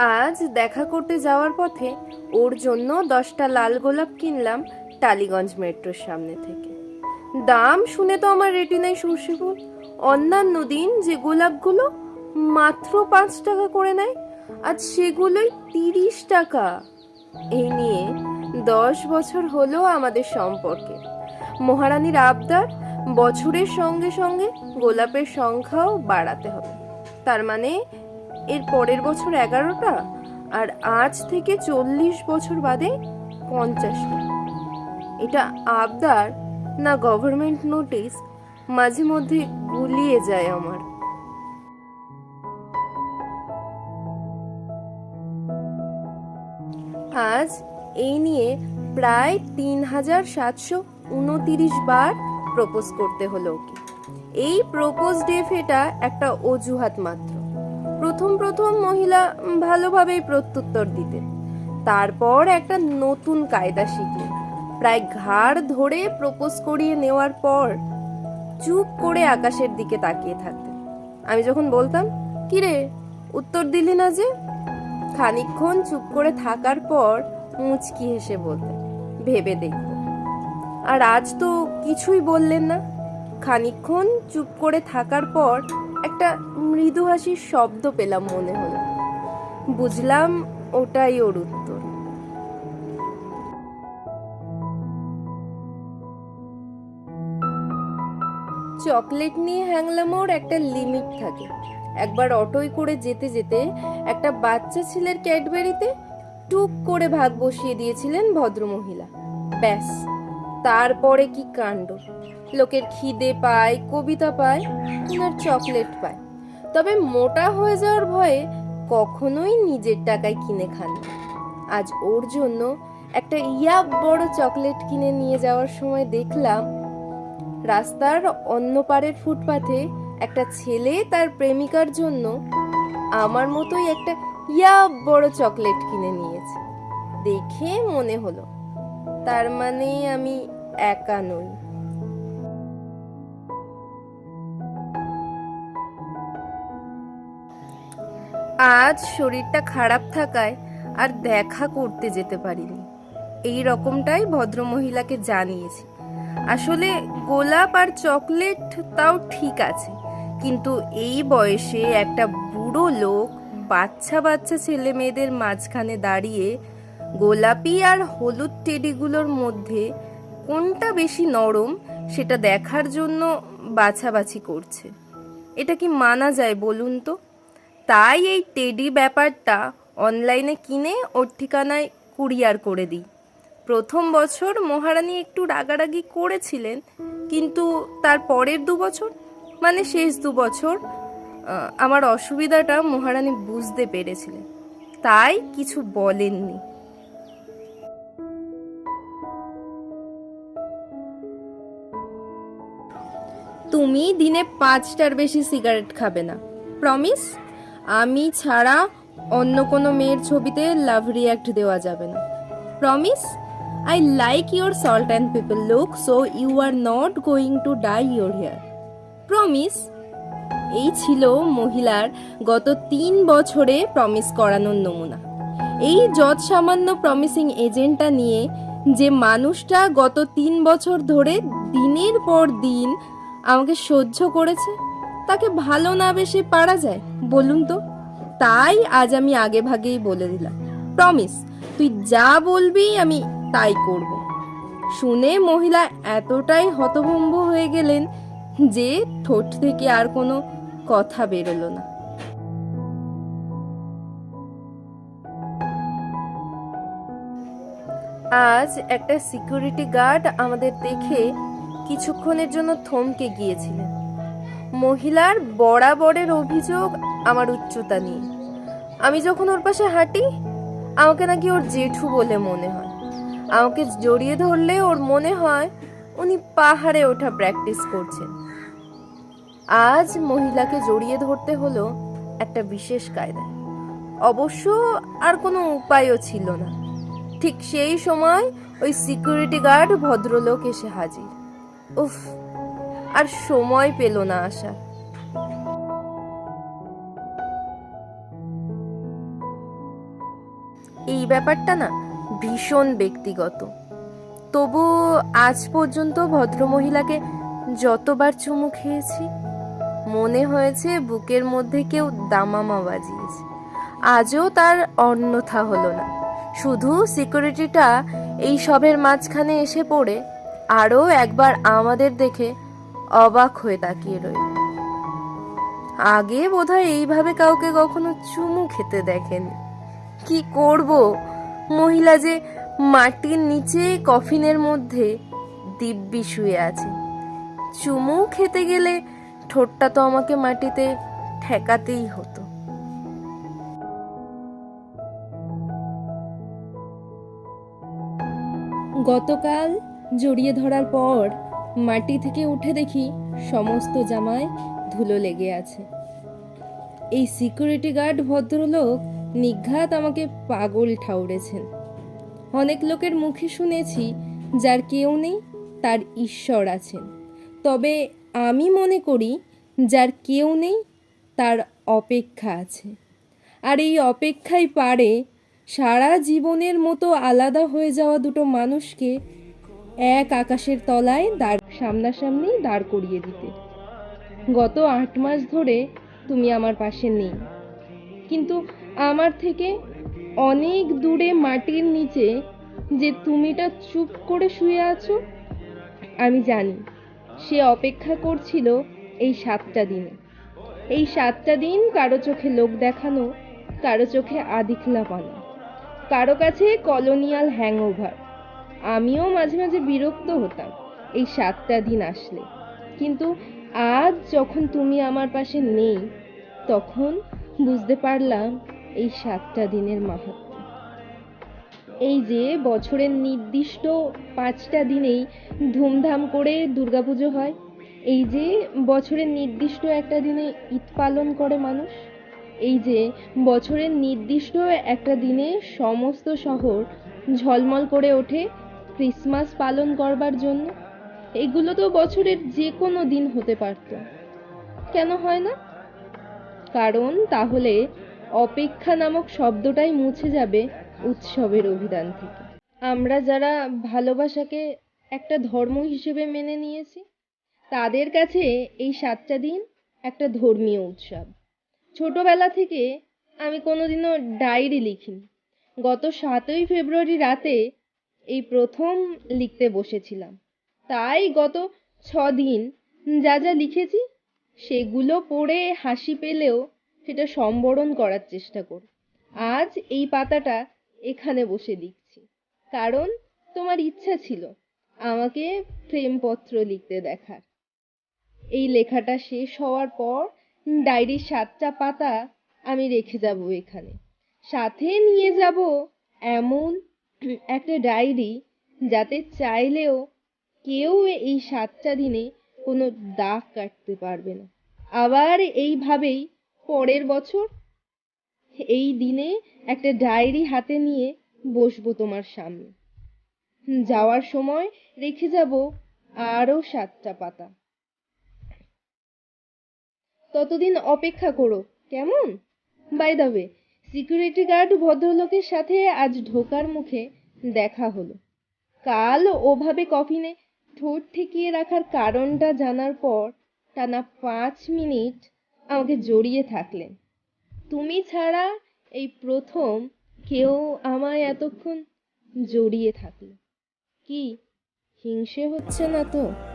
আজ দেখা করতে যাওয়ার পথে ওর জন্য দশটা লাল গোলাপ কিনলাম টালিগঞ্জ মেট্রোর সামনে থেকে। দাম শুনে তো আমার রেটিনায় সর্ষে ফুল অন্যান্য দিন যে গোলাপগুলো মাত্র পাঁচ টাকা করে নেয়, আজ সেগুলোই তিরিশ টাকা। এই নিয়ে দশ বছর হলো আমাদের সম্পর্কে। মহারানীর আবদার, বছরের সঙ্গে সঙ্গে গোলাপের সংখ্যাও বাড়াতে হবে। তার মানে এর পরের বছর এগারোটা আর আজ থেকে চল্লিশ বছর বাদে পঞ্চাশটা। এটা আবদার না গভর্নমেন্ট নোটিশ মাঝে মধ্যে গুলিয়ে যায় আমার। আজ এই নিয়ে প্রায় তিন হাজার সাতশো উনতিরিশ বার প্রপোজ করতে হলো ওকে। এই প্রপোজ ডেফেটা একটা অজুহাত মাত্র। প্রথম প্রথম মহিলা ভালোভাবেই প্রত্যুত্তর দিতেন তারপর একটা নতুন কায়দা শিখলেন। প্রায় ঘাড় ধরে প্রপোজ করিয়ে নেওয়ার পর চুপ করে আকাশের দিকে তাকিয়ে থাকতেন। আমি যখন বলতাম, কিরে, উত্তর দিলি না যে? খানিকক্ষণ চুপ করে থাকার পর মুচকি হেসে বলতেন, ভেবে দেখব। আর আজ তো কিছুই বললেন না। খানিকক্ষণ চুপ করে থাকার পর একটা মৃদু হাসির শব্দ পেলাম মনে হলো। বুঝলাম ওটাই ওর উত্তর। চকলেট নিয়ে হ্যাংলামোর একটা লিমিট থাকে। একবার অটোয় করে যেতে যেতে একটা বাচ্চা ছেলের ক্যাডবেরিতে টুক করে ভাগ বসিয়ে দিয়েছিলেন ভদ্রমহিলা। ব্যাস। তারপরে কি কাণ্ড? লোকের খিদে পায়, কবিতা পায় ওনার চকলেট পায়। তবে মোটা হয়ে যাওয়ার ভয়ে কখনোই নিজের টাকায় কিনে খান আজ ওর জন্য একটা ইয়া বড় চকলেট কিনে নিয়ে যাওয়ার সময় দেখলাম, রাস্তার অন্য পারের ফুটপাথে একটা ছেলে তার প্রেমিকার জন্য আমার মতোই একটা ইয়া বড় চকলেট কিনে নিয়েছে। দেখে মনে হলো তার মানে আমি একা নই। আজ শরীরটা খারাপ থাকায় আর দেখা করতে যেতে পারিনি। এই রকমটাই ভদ্রমহিলাকে জানিয়েছি। আসলে গোলাপ আর চকলেট তাও ঠিক আছে, কিন্তু এই বয়সে একটা বুড়ো লোক বাচ্চা বাচ্চা ছেলে মেয়েদের মাঝখানে দাঁড়িয়ে গোলাপি আর হলুদ টেডিগুলোর মধ্যে কোনটা বেশি নরম সেটা দেখার জন্য বাছাবাছি করছে। এটা কি মানা যায় বলুন তো? তাই এই টেডি ব্যাপারটা অনলাইনে কিনে ওর ঠিকানায় কুরিয়ার করে দিই। প্রথম বছর মহারানী একটু রাগারাগি করেছিলেন, কিন্তু তার পরের দু বছর মানে শেষ দু বছর আমার অসুবিধাটা মহারানী বুঝতে পেরেছিলেন। তাই কিছু বলেননি। তুমি দিনে পাঁচটার বেশি সিগারেট খাবে না। প্রমিস আমি ছাড়া অন্য কোনো মেয়ের ছবিতে লাভ রিয়াক্ট দেওয়া যাবে না। Promise I like your salt and people look so you are not going to die your hair promise এই ছিল মহিলার গত তিন বছরে প্রমিস করানোর নমুনা। এই যৎ সামান্য প্রমিসিং এজেন্টটা নিয়ে যে মানুষটা গত তিন বছর ধরে দিনের পর দিন আমাকে সহ্য করেছে? তাকে ভালো না বেশি পারা যায়? বলুন তো। তাই আজ আমি আগে ভাগেই বলে দিলাম। প্রমিস তুই যা বলবি আমি তাই করব। শুনে মহিলা এতটাই হতভম্ব হয়ে গেলেন যে ঠোঁট থেকে আর কোনো কথা বেরোলো না। আজ একটা সিকিউরিটি গার্ড আমাদের দেখে কিছুক্ষণের জন্য থমকে গিয়েছিলেন। মহিলার বরাবরের অভিযোগ আমার উচ্চতা নিয়ে। আমি যখন ওর পাশে হাঁটি, আমাকে নাকি ওর জেঠু বলে মনে হয়। আমাকে জড়িয়ে ধরলে ওর মনে হয় উনি পাহাড়ে ওঠা প্র্যাকটিস করছেন। আজ মহিলাকে জড়িয়ে ধরতে হলো একটা বিশেষ কায়দায়। অবশ্য আর কোনো উপায়ও ছিল না। ঠিক সেই সময় ওই সিকিউরিটি গার্ড ভদ্রলোক এসে হাজির। উফ, আর সময় পেল না আসার ব্যাপারটা না ভীষণ ব্যক্তিগত। তবু আজ পর্যন্ত ভদ্রমহিলাকে যতবার চুমু খেয়েছি, মনে হয়েছে বুকের মধ্যে কেউ দামামা বাজিয়েছে। আজও তার অন্যথা হলো না। শুধু সিকিউরিটিটা এই সবের মাঝখানে এসে পড়ে আরও একবার আমাদের দেখে অবাক হয়ে তাকিয়ে রইল। আগে বোধহয় এইভাবে কাউকে কখনো চুমু খেতে দেখেনি। কি করব? মহিলা যে মাটির নিচে কফিনের মধ্যে দিব্যি শুয়ে আছে। চুমু খেতে গেলে ঠোঁটটা তো আমাকে মাটিতে ঠেকাতেই হতো। গতকাল জড়িয়ে ধরার পর মাটি থেকে উঠে দেখি সমস্ত জামায় ধুলো লেগে আছে। এই সিকিউরিটি গার্ড ভদ্রলোক নিঘাত আমাকে পাগল ঠাউরেছেন। অনেক লোকের মুখে শুনেছি যার কেউ নেই, তার ঈশ্বর আছেন। তবে আমি মনে করি যার কেউ নেই, তার অপেক্ষা আছে। আর এই অপেক্ষাই পারে সারা জীবনের মতো আলাদা হয়ে যাওয়া দুটো মানুষকে এক আকাশের তলায় দাঁড়, সামনাসামনি দাঁড় করিয়ে দিতে। গত আট মাস ধরে তুমি আমার পাশে নেই। কিন্তু আমার থেকে অনেক দূরে মাটির নিচে যে তুমিটা চুপ করে শুয়ে আছো, আমি জানি সে অপেক্ষা করছিল এই সাতটা দিনে। এই সাতটা দিন কারও চোখে লোক দেখানো, কারও চোখে আদিখলাপানা, কারও কাছে কলোনিয়াল হ্যাংওভার। আমিও মাঝে মাঝে বিরক্ত হতাম এই সাতটা দিন আসলে। কিন্তু আজ যখন তুমি আমার পাশে নেই, তখন বুঝতে পারলাম এই সাতটা দিনের মাহাত্ম এই যে বছরের নির্দিষ্ট পাঁচটা দিনেই ধুমধাম করে দুর্গাপুজো হয়, এই যে বছরের নির্দিষ্ট একটা দিনে ঈদ পালন করে মানুষ, এই যে বছরের নির্দিষ্ট একটা দিনে সমস্ত শহর ঝলমল করে ওঠে ক্রিসমাস পালন করবার জন্য? এগুলো তো বছরের যে কোনো দিন হতে পারত। কেন হয় না? কারণ তাহলে অপেক্ষা নামক শব্দটাই মুছে যাবে উৎসবের অভিধান থেকে। আমরা যারা ভালোবাসাকে একটা ধর্ম হিসেবে মেনে নিয়েছি, তাদের কাছে এই সাতটা দিন একটা ধর্মীয় উৎসব। ছোটবেলা থেকে আমি কোনোদিনও ডায়েরি লিখিনি। গত সাতই ফেব্রুয়ারি রাতে এই প্রথম লিখতে বসেছিলাম। তাই গত ছ দিন যা যা লিখেছি, সেগুলো পড়ে হাসি পেলেও সেটা সম্বরণ করার চেষ্টা করি। আজ এই পাতাটা এখানে বসে লিখছি। কারণ তোমার ইচ্ছা ছিল আমাকে প্রেমপত্র লিখতে দেখার। এই লেখাটা শেষ হওয়ার পর ডায়েরির সাতটা পাতা আমি রেখে যাব এখানে। সাথে নিয়ে যাব এমন একটা ডায়েরি যাতে চাইলেও কেউ এই সাতটা দিনে কোনো দাগ কাটতে পারবে না। আবার এইভাবেই পরের বছর এই দিনে একটা ডায়েরি হাতে নিয়ে বসবো তোমার সামনে। যাওয়ার সময় রেখে যাব আরও সাতটা পাতা। ততদিন অপেক্ষা করো, কেমন? By the way security guard ভদ্রলোকের সাথে আজ ঢোকার মুখে দেখা হলো। কাল ওভাবে কফিনে ঠোঁট ঠেকিয়ে রাখার কারণটা জানার পর টানা পাঁচ মিনিট আমাকে জড়িয়ে থাকলেন। তুমি ছাড়া এই প্রথম কেউ আমায় এতক্ষণ জড়িয়ে থাকল। কি, হিংসে হচ্ছে না তো?